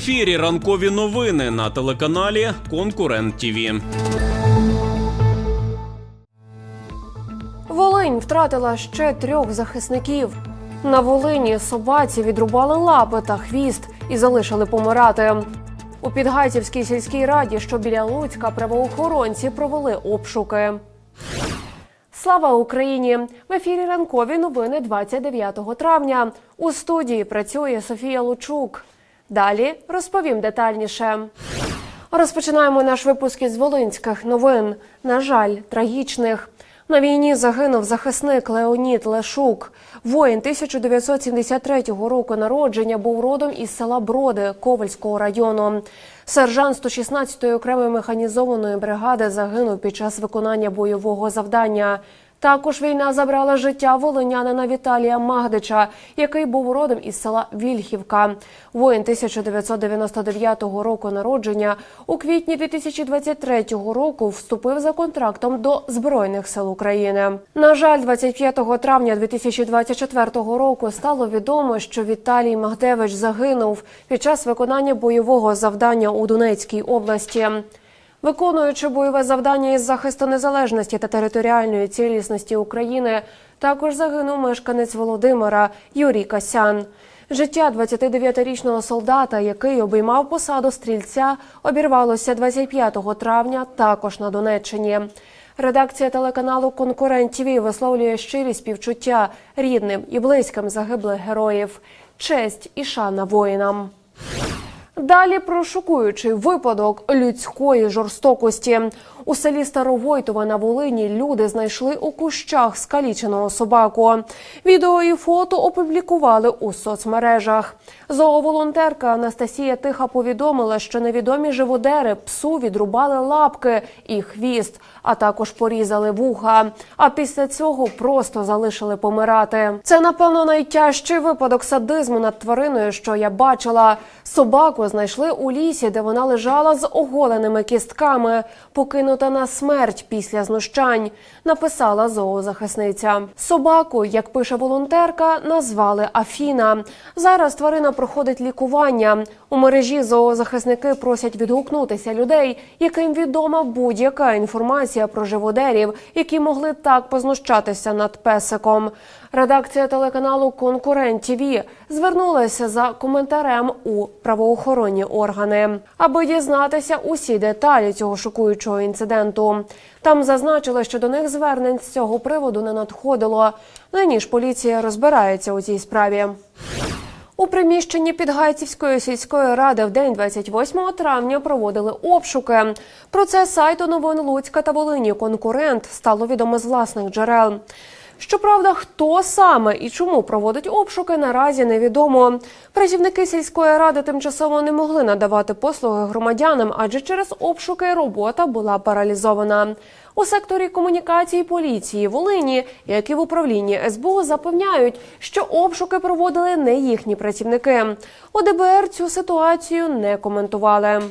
ефірі ранкові новини на телеканалі Конкурент ТІВІ. Волинь втратила ще трьох захисників. На Волині собаці відрубали лапи та хвіст і залишили помирати. У Підгайцівській сільській раді, що біля Луцька, правоохоронці провели обшуки. Слава Україні! В ефірі ранкові новини 29 травня. У студії працює Софія Лучук. Далі розповім детальніше. Розпочинаємо наш випуск із волинських новин. На жаль, трагічних. На війні загинув захисник Леонід Лешук. Воїн 1973 року народження був родом із села Броди Ковальського району. Сержант 116-ї окремої механізованої бригади загинув під час виконання бойового завдання. Також війна забрала життя волинянина Віталія Магдича, який був родом із села Вільхівка. Воїн 1999 року народження у квітні 2023 року вступив за контрактом до Збройних сил України. На жаль, 25 травня 2024 року стало відомо, що Віталій Магдевич загинув під час виконання бойового завдання у Донецькій області. Виконуючи бойове завдання із захисту незалежності та територіальної цілісності України, також загинув мешканець Володимира Юрій Касян. Життя 29-річного солдата, який обіймав посаду стрільця, обірвалося 25 травня, також на Донеччині. Редакція телеканалу Конкурент ТВ висловлює щирі співчуття рідним і близьким загиблих героїв. Честь і шана воїнам. Далі про шокуючий випадок людської жорстокості. У селі Старовойтова на Волині люди знайшли у кущах скаліченого собаку. Відео і фото опублікували у соцмережах. Зооволонтерка Анастасія Тиха повідомила, що невідомі живодери псу відрубали лапки і хвіст, а також порізали вуха. А після цього просто залишили помирати. Це напевно найтяжчий випадок садизму над твариною, що я бачила. Собаку знайшли у лісі, де вона лежала з оголеними кістками, покинута на смерть після знущань. Написала зоозахисниця. Собаку, як пише волонтерка, назвали Афіна. Зараз тварина проходить лікування. У мережі зоозахисники просять відгукнутися людей, яким відома будь-яка інформація про живодерів, які могли так познущатися над песиком. Редакція телеканалу Конкурент ТВ звернулася за коментарем у правоохоронні органи, аби дізнатися усі деталі цього шокуючого інциденту. Там зазначили, що до них звернень з цього приводу не надходило. Нині ж поліція розбирається у цій справі. У приміщенні Підгайцівської сільської ради в день 28 травня проводили обшуки. Про це сайту новин Луцька та Волині конкурент стало відомо з власних джерел. Щоправда, хто саме і чому проводить обшуки, наразі невідомо. Працівники сільської ради тимчасово не могли надавати послуги громадянам, адже через обшуки робота була паралізована. У секторі комунікації поліції Волині, як і в управлінні СБУ, запевняють, що обшуки проводили не їхні працівники. У ДБР цю ситуацію не коментували.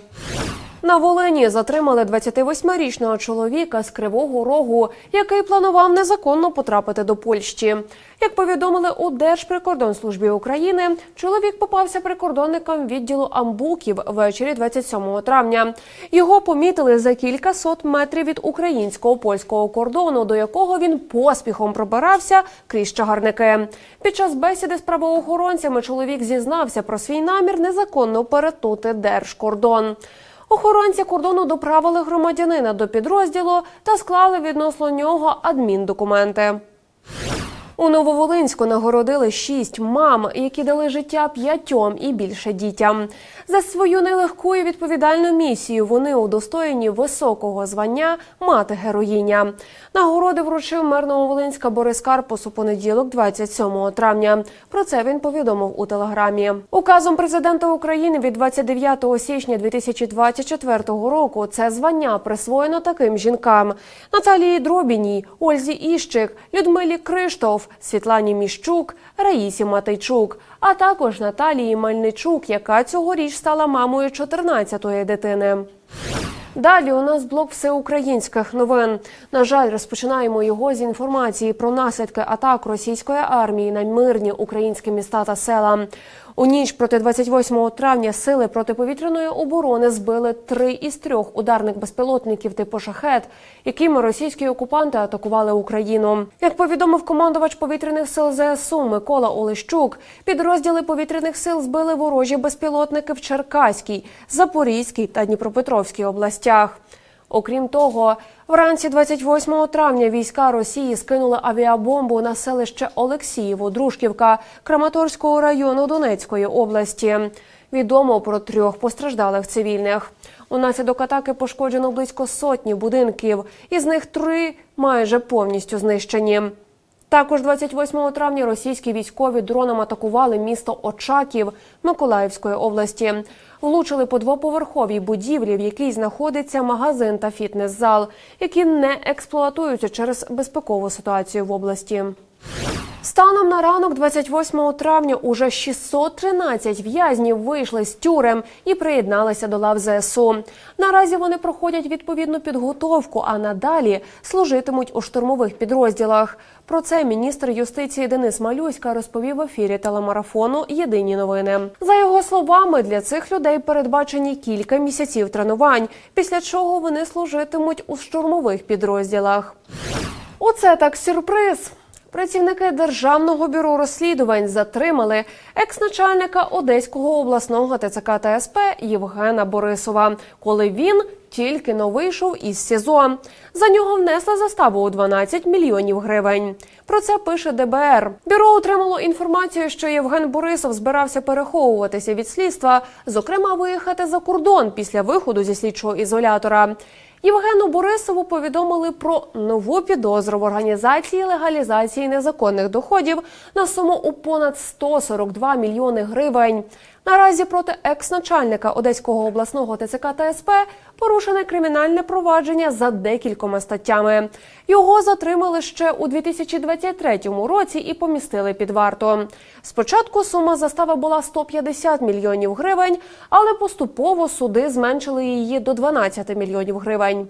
На Волині затримали 28-річного чоловіка з Кривого Рогу, який планував незаконно потрапити до Польщі. Як повідомили у Держприкордонслужбі України, чоловік попався прикордонникам відділу Амбуків ввечері 27 травня. Його помітили за кілька сот метрів від українсько-польського кордону, до якого він поспіхом пробирався крізь чагарники. Під час бесіди з правоохоронцями чоловік зізнався про свій намір незаконно перетнути держкордон. Охоронці кордону доправили громадянина до підрозділу та склали відносно нього адміндокументи. У Нововолинську нагородили шість мам, які дали життя п'ятьом і більше дітям. За свою нелегку і відповідальну місію вони удостоєні високого звання мати героїня. Нагороди вручив мер Нововолинська Борис Карпус у понеділок, 27 травня. Про це він повідомив у телеграмі. Указом президента України від 29 січня 2024 року це звання присвоєно таким жінкам: Наталії Дробіній, Ользі Іщик, Людмилі Криштоф, Світлані Міщук, Раїсі Матейчук, а також Наталії Мальничук, яка цьогоріч стала мамою 14-ї дитини. Далі у нас блок всеукраїнських новин. На жаль, розпочинаємо його з інформації про наслідки атак російської армії на мирні українські міста та села. У ніч проти 28 травня сили протиповітряної оборони збили три із трьох ударних безпілотників типу шахет, якими російські окупанти атакували Україну. Як повідомив командувач повітряних сил ЗСУ Микола Олещук, підрозділи повітряних сил збили ворожі безпілотники в Черкаській, Запорізькій та Дніпропетровській областях. Окрім того, вранці 28 травня війська Росії скинули авіабомбу на селище Олексієво, Дружківка Краматорського району Донецької області. Відомо про трьох постраждалих цивільних. Унаслідок атаки пошкоджено близько сотні будинків, із них три майже повністю знищені. Також 28 травня російські військові дроном атакували місто Очаків Миколаївської області. Влучили по двоповерховій будівлі, в якій знаходиться магазин та фітнес-зал, які не експлуатуються через безпекову ситуацію в області. Станом на ранок 28 травня уже 613 в'язнів вийшли з тюрем і приєдналися до лав ЗСУ. Наразі вони проходять відповідну підготовку, а надалі служитимуть у штурмових підрозділах. Про це міністр юстиції Денис Малюська розповів в ефірі телемарафону Єдині новини. За його словами, для цих людей передбачені кілька місяців тренувань, після чого вони служитимуть у штурмових підрозділах. Оце так сюрприз. Працівники державного бюро розслідувань затримали екс-начальника Одеського обласного ТЦК та СП Євгена Борисова, коли він тільки но вийшов із СІЗО. За нього внесли заставу у 12 мільйонів гривень. Про це пише ДБР. Бюро отримало інформацію, що Євген Борисов збирався переховуватися від слідства, зокрема виїхати за кордон після виходу зі слідчого ізолятора. Євгену Борисову повідомили про нову підозру в організації легалізації незаконних доходів на суму у понад 142 мільйони гривень. Наразі проти екс-начальника Одеського обласного ТЦК та СП порушене кримінальне провадження за декількома статтями. Його затримали ще у 2023 році і помістили під варту. Спочатку сума застави була 150 мільйонів гривень, але поступово суди зменшили її до 12 мільйонів гривень.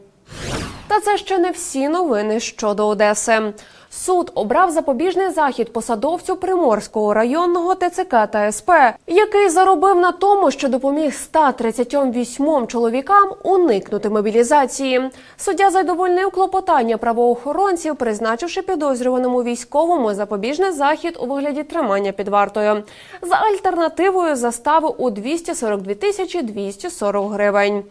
Та це ще не всі новини щодо Одеси. Суд обрав запобіжний захід посадовцю Приморського районного ТЦК та СП, який заробив на тому, що допоміг 138 чоловікам уникнути мобілізації. Суддя задовольнив клопотання правоохоронців, призначивши підозрюваному військовому запобіжний захід у вигляді тримання під вартою за альтернативою застави у 242 тисячі 240 гривень.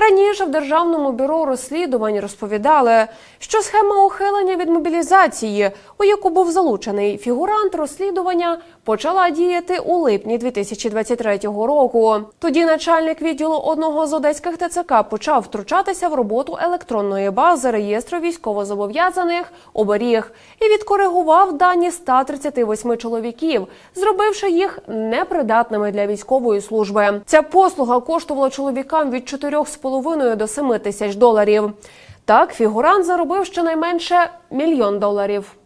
Раніше в державному бюро розслідувань розповідали, що схема ухилення від мобілізації, у яку був залучений фігурант розслідування, почала діяти у липні 2023 року. Тоді начальник відділу одного з одеських ТЦК почав втручатися в роботу електронної бази реєстру військовозобов'язаних оберіг і відкоригував дані 138 чоловіків, зробивши їх непридатними для військової служби. Ця послуга коштувала чоловікам від 4,5 до 7 тисяч доларів. Так, фігурант заробив щонайменше мільйон доларів.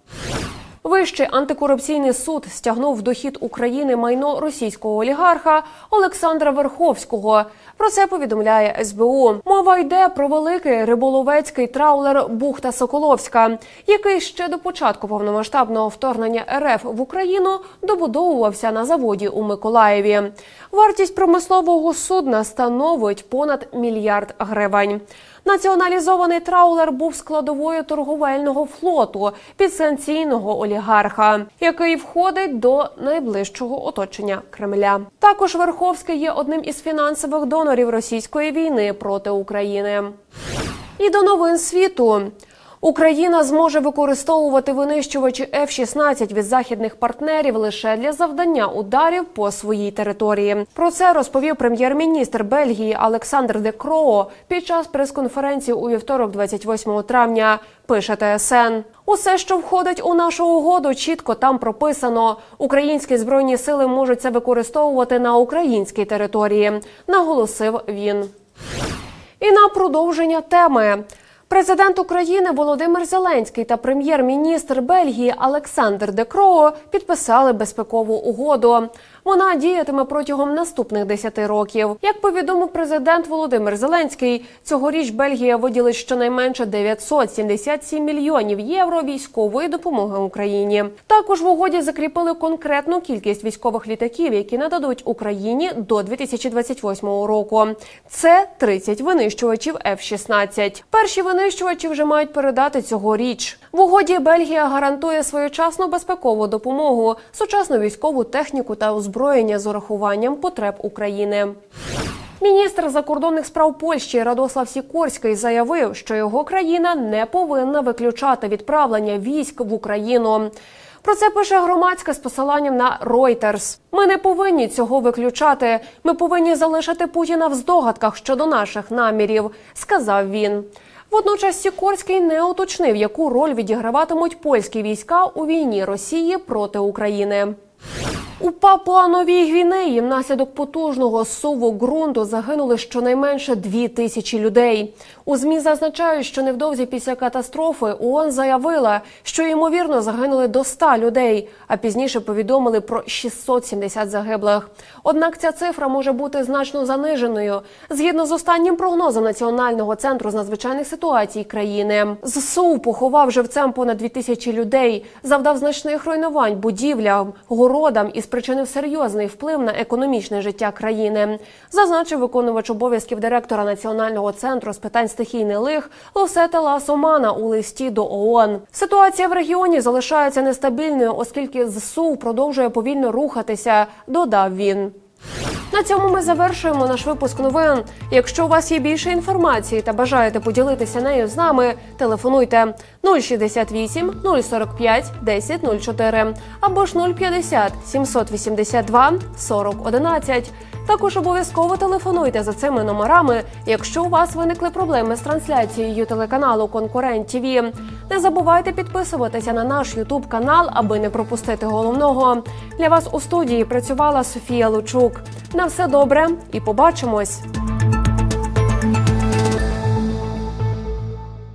Вищий антикорупційний суд стягнув в дохід України майно російського олігарха Олександра Верховського. Про це повідомляє СБУ. Мова йде про великий риболовецький траулер Бухта Соколовська, який ще до початку повномасштабного вторгнення РФ в Україну добудовувався на заводі у Миколаєві. Вартість промислового судна становить понад мільярд гривень. Націоналізований траулер був складовою торговельного флоту підсанкційного олігарха, який входить до найближчого оточення Кремля. Також Верховський є одним із фінансових донорів російської війни проти України. І до новин світу. Україна зможе використовувати винищувачі F-16 від західних партнерів лише для завдання ударів по своїй території. Про це розповів прем'єр-міністр Бельгії Олександр Де Кроо під час прес-конференції у вівторок, 28 травня. Пише ТСН. Усе, що входить у нашу угоду, чітко там прописано. Українські збройні сили можуть це використовувати на українській території, наголосив він. І на продовження теми. Президент України Володимир Зеленський та прем'єр-міністр Бельгії Олександр Декроо підписали безпекову угоду. Вона діятиме протягом наступних 10 років. Як повідомив президент Володимир Зеленський, цьогоріч Бельгія виділить щонайменше 977 мільйонів євро військової допомоги Україні. Також в угоді закріпили конкретну кількість військових літаків, які нададуть Україні до 2028 року. Це 30 винищувачів F-16. Перші винищувачі вже мають передати цьогоріч. В угоді Бельгія гарантує своєчасну безпекову допомогу, сучасну військову техніку та озброєння з урахуванням потреб України. Міністр закордонних справ Польщі Радослав Сікорський заявив, що його країна не повинна виключати відправлення військ в Україну. Про це пише громадська з посиланням на Reuters. Ми не повинні цього виключати. Ми повинні залишити Путіна в здогадках щодо наших намірів, сказав він. Водночас Сікорський не уточнив, яку роль відіграватимуть польські війська у війні Росії проти України. У Папуа-Новій Гвінеї внаслідок потужного суву ґрунту загинули щонайменше дві тисячі людей. У змі зазначають, що невдовзі після катастрофи ООН заявила, що ймовірно загинули до 100 людей, а пізніше повідомили про 670 загиблих. Однак ця цифра може бути значно заниженою. Згідно з останнім прогнозом Національного центру з надзвичайних ситуацій країни, ЗСУ поховав живцем понад 2 тисячі людей, завдав значних руйнувань будівлям, городам і спричинив серйозний вплив на економічне життя країни. Зазначив виконувач обов'язків директора Національного центру з питань стихійних лих Лосета Ласомана у листі до ООН. Ситуація в регіоні залишається нестабільною, оскільки ЗСУ продовжує повільно рухатися. Додав він. На цьому ми завершуємо наш випуск новин. Якщо у вас є більше інформації та бажаєте поділитися нею з нами, телефонуйте 068 045 1004 або ж 050 782 40 11. Також обов'язково телефонуйте за цими номерами, якщо у вас виникли проблеми з трансляцією телеканалу Конкурент ТВ. Не забувайте підписуватися на наш Ютуб канал, аби не пропустити головного. Для вас у студії працювала Софія Лучук. На все добре і побачимось.